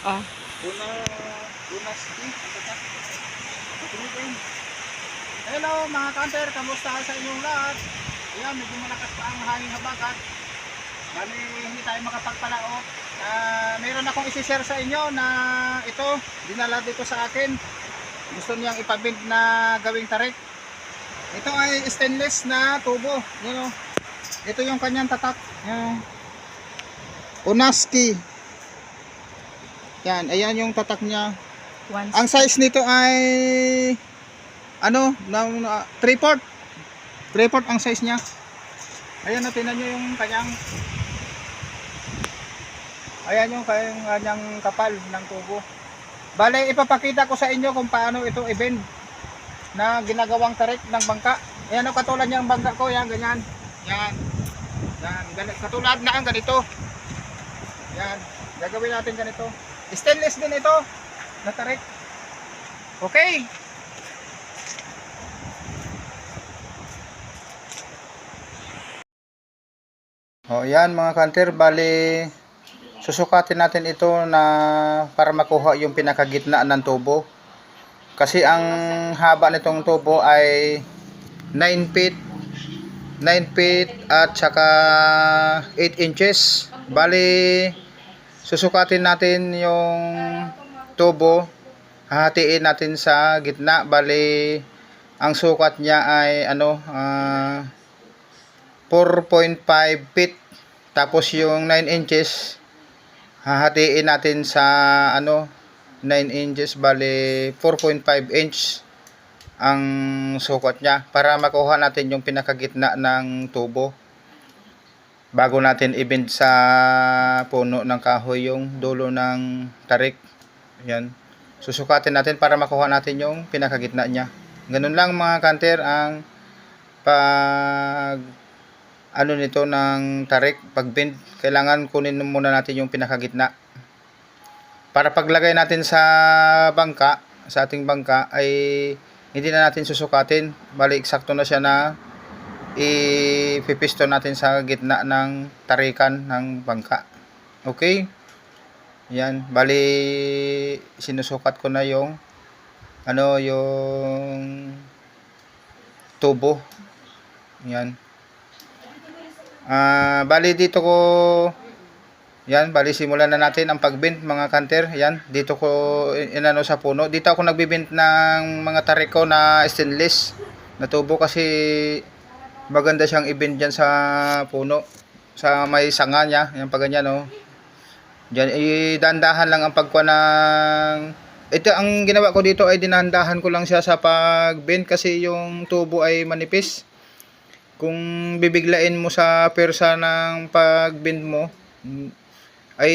Ah. Una, una ski. Hello mga kanter, kamusta sa inyong lahat? Ayan, medyo malakas pa ang hangin habagat. Bali, hindi tayo makapagpalaot. Ah, mayroon akong isi-share sa inyo na ito, dinala dito sa akin. Gusto niyang ipabind na gawing tarik. Ito ay stainless na tubo. Yan o. Ito yung kanyang tatak. Yan. Unaski. Yan, ayan yung tatak niya. Once. Ang size nito ay ano, ng 3 port. 3 port ang size niya. Ayan na tingnan niyo yung kanyang Ayan yung kanyang, kanyang kapal ng tubo. Bale, ipapakita ko sa inyo kung paano ito i-bend na ginagawang tarik ng bangka. Ayan o, katulad niyang bangka ko, yan, ganyan. Yan. Yan, katulad na ang ganito. Yan, gagawin natin ganito. Stainless din ito, na tarik. Okay. O yan mga kanter, bali susukatin natin ito na para makuha yung pinakagitna ng tubo. Kasi ang haba nitong tubo ay 9 feet 9 feet at saka 8 inches. Bali susukatin natin yung tubo. Hahatiin natin sa gitna. Bali ang sukat niya ay ano ah 4.5 feet tapos yung 9 inches hahatiin natin sa ano 9 inches bali 4.5 inch ang sukat niya para makuha natin yung pinakagitna ng tubo bago natin ibend sa puno ng kahoy yung dulo ng tarik. Yan. Susukatin natin para makuha natin yung pinakagitna niya. Ganun lang mga kanter ang pag ano nito ng tarik. Pag bend kailangan kunin muna natin yung pinakagitna. Para paglagay natin sa bangka sa ating bangka ay hindi na natin susukatin. Bali eksakto na siya na ipipisto natin sa gitna ng tarikan ng bangka. Okay? Yan. Bali sinusukat ko na yung ano yung tubo. Yan. Ah, bali dito ko yan, bali simulan na natin ang pagbint mga kanter. Yan, dito ko inano sa puno. Dito ako nagbibint ng mga tariko na stainless na tubo kasi maganda siyang ibint diyan sa puno. Sa may sanga niya, yan pa ganyan oh. Diyan, idandahan lang ang pagkuha ng ito ang ginawa ko dito ay dinandahan ko lang siya sa pagbent kasi yung tubo ay manipis kung bibiglain mo sa persa ng pagbend mo ay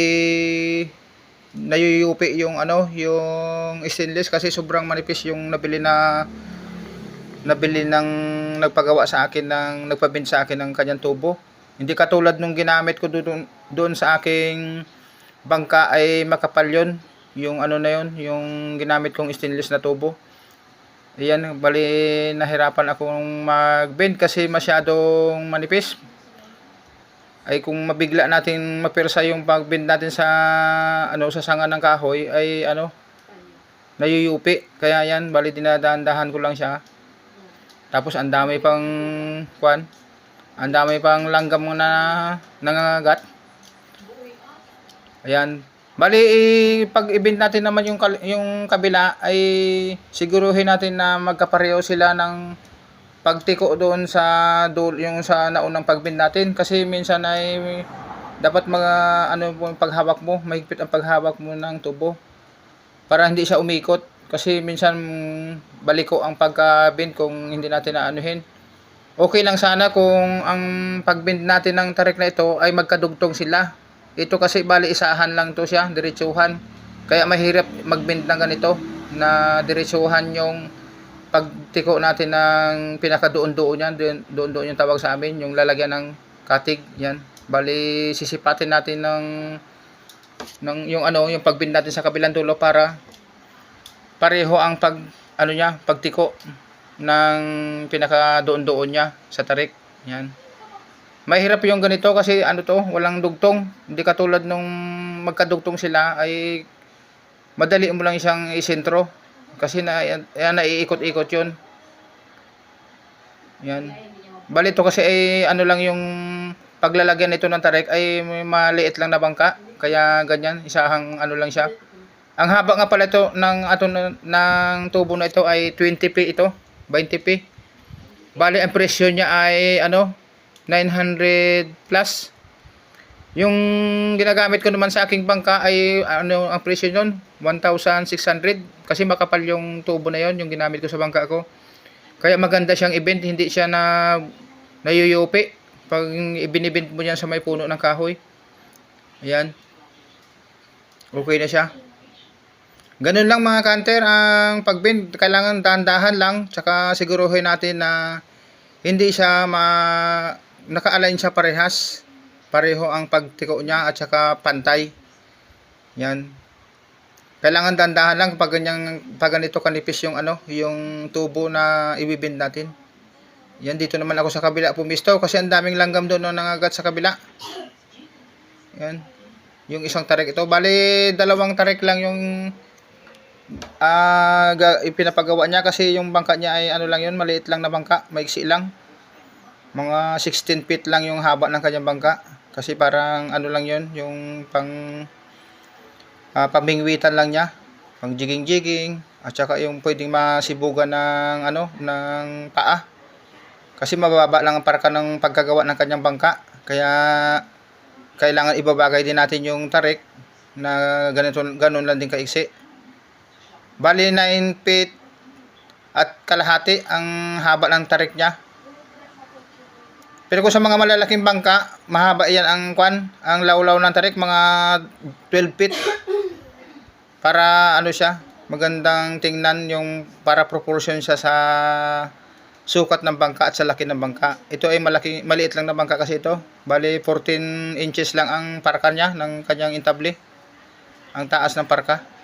nayuyupi yung ano yung stainless kasi sobrang manipis yung nabili na nabili ng nagpagawa sa akin ng nagpabind sa akin ng kanyang tubo hindi katulad nung ginamit ko doon doon sa aking bangka ay makapal yun yung ano na yun yung ginamit kong stainless na tubo Ayan, bali nahirapan akong mag-bend kasi masyadong manipis. Ay kung mabigla natin mapirsa yung pag-bend natin sa ano sa sanga ng kahoy ay ano nayuyupi. Kaya yan, bali dinadahan-dahan ko lang siya. Tapos ang dami pang kwan. Ang dami pang langgam na nangangagat. Ayan, Bali, pag ibent natin naman yung, yung kabila, ay siguruhin natin na magkapareho sila ng pagtiko doon sa dul yung sa naunang pagbend natin kasi minsan ay dapat mga ano yung paghawak mo, mahigpit ang paghawak mo ng tubo para hindi siya umikot kasi minsan baliko ang pagka-bend kung hindi natin naanuhin. Okay lang sana kung ang pagbend natin ng tarik na ito ay magkadugtong sila ito kasi bali isahan lang to siya, diretsuhan. Kaya mahirap magbend ng ganito na diretsuhan yung pagtiko natin ng pinakadoon-doon yan, doon-doon yung tawag sa amin, yung lalagyan ng katig, yan. Bali sisipatin natin ng ng yung ano, yung pagbend natin sa kabilang dulo para pareho ang pag ano niya, pagtiko ng pinaka doon-doon niya sa tarik. Yan. Mahirap yung ganito kasi ano to, walang dugtong. Hindi katulad nung magkadugtong sila ay madali mo lang siyang isentro. Kasi na, yan, yan naiikot-ikot yun. Yan. Bali ito kasi ay ano lang yung paglalagyan nito ng tarik ay maliit lang na bangka. Kaya ganyan, isahang ano lang siya. Ang haba nga pala ito ng ato ng tubo na ito ay 20p ito, 20p. Bali ang presyo niya ay ano 900 plus. Yung ginagamit ko naman sa aking bangka ay ano ang presyo nun 1,600 kasi makapal yung tubo na yon yung ginamit ko sa bangka ko. Kaya maganda siyang event, hindi siya na nayuyupi pag ibinibint mo yan sa may puno ng kahoy. Ayan. Okay na siya. Ganun lang mga kanter, ang pagbind, kailangan dahan-dahan lang, tsaka siguruhin natin na hindi siya ma naka-align siya parehas. Pareho ang pagtiko niya at saka pantay. Yan. Kailangan dahan-dahan lang pag ganyang pag ganito kanipis yung ano, yung tubo na ibibind natin. Yan dito naman ako sa kabila pumisto kasi ang daming langgam doon no, nangagat sa kabila. Yan. Yung isang tarik ito, bali dalawang tarik lang yung ga- ipinapagawa niya kasi yung bangka niya ay ano lang yun, maliit lang na bangka, maiksi lang. Mga 16 feet lang yung haba ng kanyang bangka. Kasi parang ano lang yun, yung pang ah, pamingwitan lang niya. Pang jiging-jiging. At saka yung pwedeng masibugan ng ano, ng paa. Kasi mababa lang ang parka ng pagkagawa ng kanyang bangka. Kaya kailangan ibabagay din natin yung tarik na ganito ganun lang din kaiksi. Bali 9 feet at kalahati ang haba ng tarik niya. Pero kung sa mga malalaking bangka, mahaba yan ang kwan, ang lawlaw ng tarik mga 12 feet. Para ano siya, magandang tingnan yung para proportion siya sa sukat ng bangka at sa laki ng bangka. Ito ay malaki, maliit lang na bangka kasi ito. Bali 14 inches lang ang parka niya ng kanyang intable. Ang taas ng parka.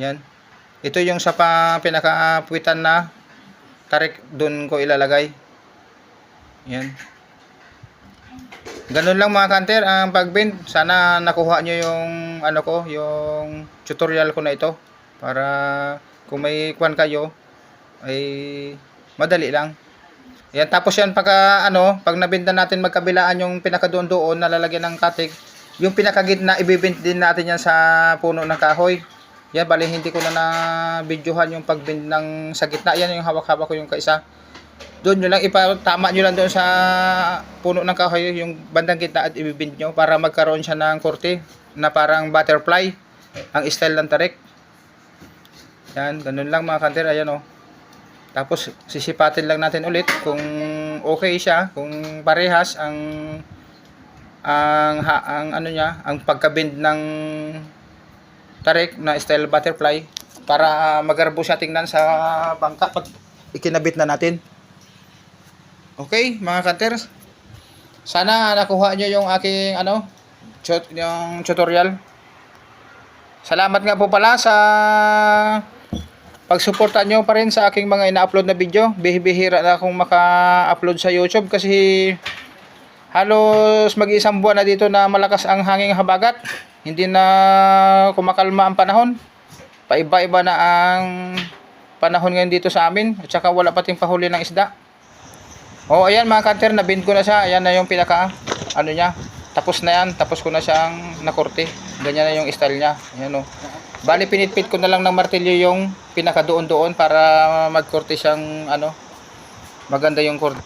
Yan. Ito yung sa pa, pinakapuwitan na tarik doon ko ilalagay. Yan. Ganun lang mga kanter ang pagbend. Sana nakuha nyo yung ano ko, yung tutorial ko na ito para kung may kwan kayo ay madali lang. Yan tapos yan pagka ano, pag nabenta natin magkabilaan yung pinaka doon doon nalalagyan ng katik, yung pinakagitna ibibint din natin yan sa puno ng kahoy. Yan bali hindi ko na na videohan yung pagbind ng sa gitna. Yan yung hawak-hawak ko yung kaisa. Doon nyo lang ipatama nyo lang doon sa puno ng kahoy yung bandang gitna at ibibind nyo para magkaroon siya ng korte na parang butterfly ang style ng tarik. Yan, ganun lang mga kanter. Ayan o. Tapos sisipatin lang natin ulit kung okay siya, kung parehas ang ang ang ano niya, ang pagka-bend ng tarik na style butterfly para magarbo siya tingnan sa bangka pag ikinabit na natin. Okay, mga cutters. Sana nakuha nyo yung aking ano, yung tutorial. Salamat nga po pala sa pagsuporta nyo pa rin sa aking mga ina-upload na video. Bihibihira na akong maka-upload sa YouTube kasi halos mag-isang buwan na dito na malakas ang hanging habagat. Hindi na kumakalma ang panahon. Paiba-iba na ang panahon ngayon dito sa amin. At saka wala pating pahuli ng isda. O ayan mga kanter, nabind ko na siya. Ayan na yung pinaka, ano niya. Tapos na yan. Tapos ko na siyang nakorte. Ganyan na yung style niya. Ayan o. Bali, pinitpit ko na lang ng martilyo yung pinaka doon doon para magkorte siyang ano. Maganda yung korte.